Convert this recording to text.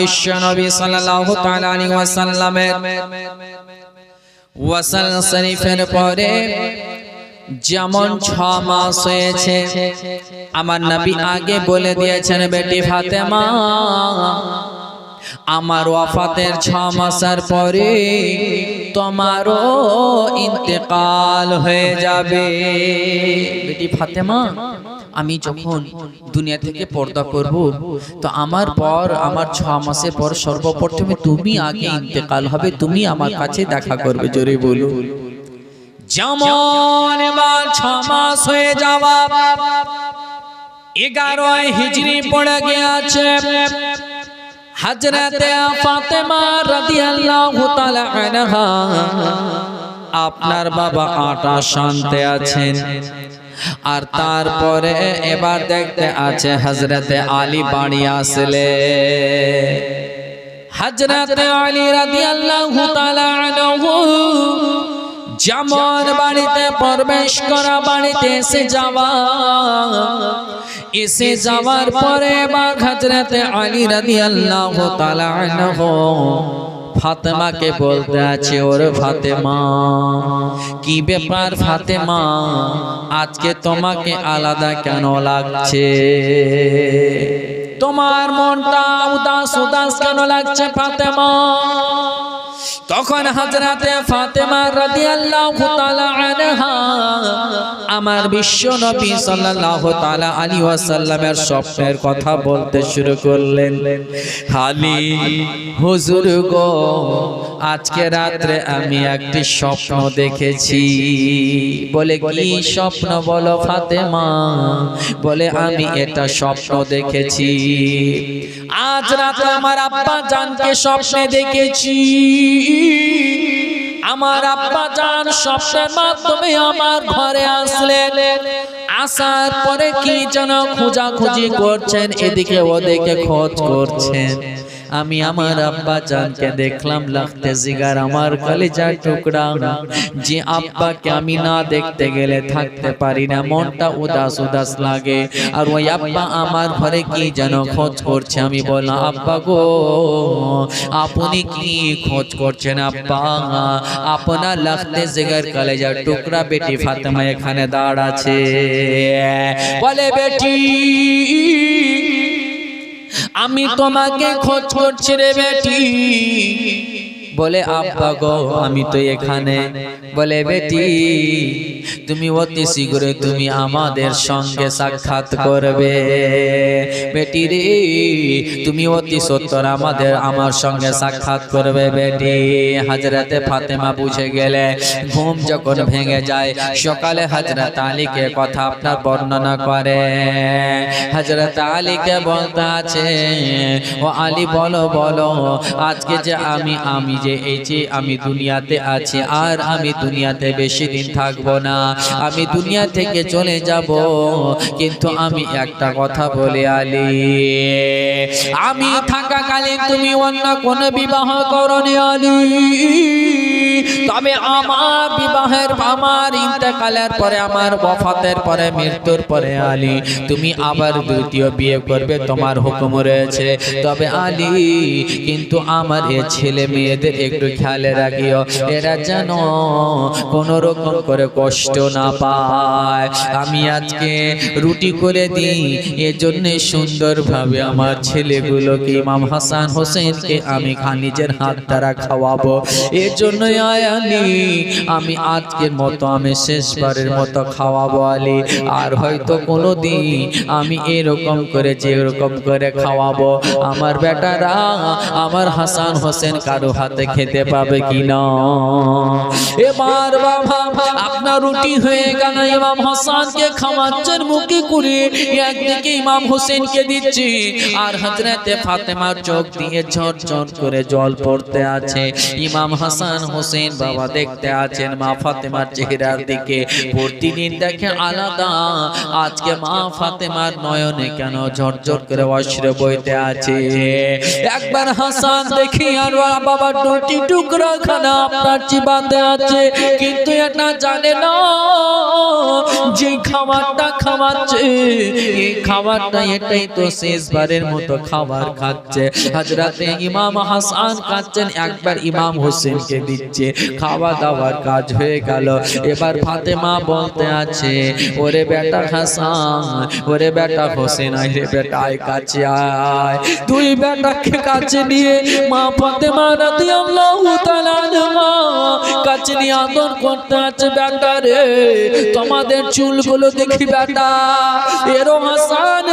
বিশ্ব নবী সাল্লাল্লাহু তাআলা আলাইহি ওয়াসাল্লামের ওয়াসাল শরীফের পরে যেমন ছ মাস হয়েছে, আমার নবী আগে বলে দিয়েছেন, বেটি ফাতেমা, আমার ওয়াফাতের ছ মাসের পরে তোমারও ইন্তেকাল হয়ে যাবে। বেটি ফাতেমা আমি যখন দুনিয়া থেকে পর্দা করব তো আমার পর আমার ছ মাসের পর সর্বপ্রথমে তুমি আগে ইন্তেকাল হবে তুমি আমার কাছে দেখা করবে জোরে বলো যেমন এবার ছ মাস হয়ে যাওয়া এগারোয় হিজড়ি পড়ে গিয়েছে। হজরতে ফাতেমা রাদিয়াল্লাহু তাআলা আনহা আপনার বাবা আটা শান্তে আছেন। আর তারপরে এবার দেখতে আছে হজরতে আলী বাড়ি আসলে। হজরতে আলী তাআলা আনহু যেমন বাড়িতে প্রবেশ করা বাড়িতে এসে যাওয়া। এসে যাওয়ার পরে বা হজরতে আলী রাদিয়াল্লাহু তাআলা আনহু ফাতেমাকে বলতে আছে ওরে ফাতেমা কি ব্যাপার ফাতেমা? আজকে তোমাকে আলাদা কেন লাগছে? তোমার মনটা উদাস উদাস কেন লাগছে ফাতেমা? তখন হজরতে ফাতেমা রাদিয়াল্লাহু তাআলা আনহা আমার বিশ্ব নবী সাল্লাল্লাহু তাআলা আলাইহি ওয়াসাল্লামের স্বপ্নের কথা বলতে শুরু করলেন। হালি, হুজুর গো আজকে রাত্রে আমি একটি স্বপ্ন দেখেছি। বলে কি স্বপ্ন বলো ফাতেমা? বলে আমি এটা স্বপ্ন দেখেছি। আজ রাতে আমার আব্বা জানকে স্বপ্নে দেখেছি। আমার আব্বা জান স্বপ্নের মাধ্যমে আমার ঘরে আসলেন। আসার পরে কি যেন খোঁজাখুঁজি করছেন এদিকে ওদিকে খোঁজ করছেন। আমি আমার আব্বা জানকে দেখলাম, লাগতে জিগার আমার কলেজা টুকরা। যে আব্বাকে আমি না দেখতে গেলে থাকতে পারি না, মনটা উদাস উদাস লাগে। আর ওই আব্বা আমার ঘরে কি যেন খোঁজ করছে, আমি বললাম, আব্বা গো, আপনি কি খোঁজ করছেন আব্বা? আপনার লাগতে জিগার কলেজা টুকরা বেটি ফাতেমা এখানে দাঁড়াচ্ছে বলে, বেটি আমি তোমাকে খোঁজ করছি রে বেটি। বলে আব্বা গো আমি তো এখানে। বলে বেটি তুমি অতি শীঘ্র তুমি আমাদের সঙ্গে সাক্ষাৎ করবে। বেটি রে তুমি অতি সত্তর আমাদের আমার সঙ্গে সাক্ষাৎ করবে বেটি। হাজরাতে ফাতেমা বুঝে গেলে ঘুম যখন ভেঙে যায় সকালে হাজরত আলীকে কথা আপনার বর্ণনা করে। হাজরত আলীকে বলতে আছে ও আলী বলো বলো আজকে যে আমি আমি যে এই যে আমি দুনিয়াতে আছি, আর আমি দুনিয়াতে বেশি দিন থাকব না। আমি দুনিয়া থেকে চলে যাব, কিন্তু আমি একটা কথা বলে আলি। আমি থাকাকালীন তুমি অন্য কোনো বিবাহ করনি আলী। তবে আমার বিবাহের, আমার ইন্তেকালের পরে, আমার বফাতের পরে, মৃত্যুর পরে আলী, তুমি আবার দ্বিতীয় বিয়ে করবে, তোমার হুকুম রয়েছে। তবে আলী, কিন্তু আমার এ ছেলে মেয়েদের একটু খেয়াল রাখিও, এরা যেন কোন রকম করে কষ্ট না পায়। আমি আজকে রুটি করে দিই, এজন্য সুন্দরভাবে আমার ছেলেগুলোকে ইমাম হাসান হোসেনকে আমি খা, নিজের হাত দ্বারা খাওয়াবো। এর জন্য আয়ালি আমি আজকের মতো, আমি শেষবারের মতো খাওয়াবো আলী। আর হয়তো কোনো দিন আমি এরকম করে যে এরকম করে খাওয়াবো। আমার বেটারা, আমার হাসান হোসেন কারও হাতে খেতে পাবে কি না এবার বাবা, আপনার রুটি হয়ে গেল, ইমাম হাসানকে খাওয়াচ্ছেন মুখে করে। একদিকে ইমাম হোসেনকে দিচ্ছি, আর হজরতে ফাতেমার চোখ দিয়ে ঝরঝর করে জল পড়তে আছে। ইমাম হাসান হোসেন হোসেন বাবা দেখতে আছেন মা ফাতেমার চেহারার দিকে। প্রতিদিন দেখে আলাদা। আজকে মা ফাতেমার নয়নে কেন ঝরঝর করে অশ্র বইতে আছে? একবার হাসান দেখি আর বাবা দুটি টুকরা খানা আপনার চিবাতে আছে। কিন্তু এটা জানে না যে খাবারটা খাওয়াচ্ছে। এই খাবারটা এটাই তো শেষবারের মতো খাবার খাচ্ছে। হাজরাতে ইমাম হাসান খাচ্ছেন, একবার ইমাম হোসেনকে দিচ্ছে। খাওয়া দাওয়ার কাজ হয়ে গেল। এবার ফাতেমা বলতে আছে, ওরে বেটা হাসান, ওরে বেটা হোসেন রে বেটা, আয় কাছে আয়। তুই বেটাকে কাছে নিয়ে মা তাআলা আনহা কাছে নিয়ে আদর করতে আছে, বেটা রে, তোমাদের চুলগুলো দেখি, বেটা। এরো হাসান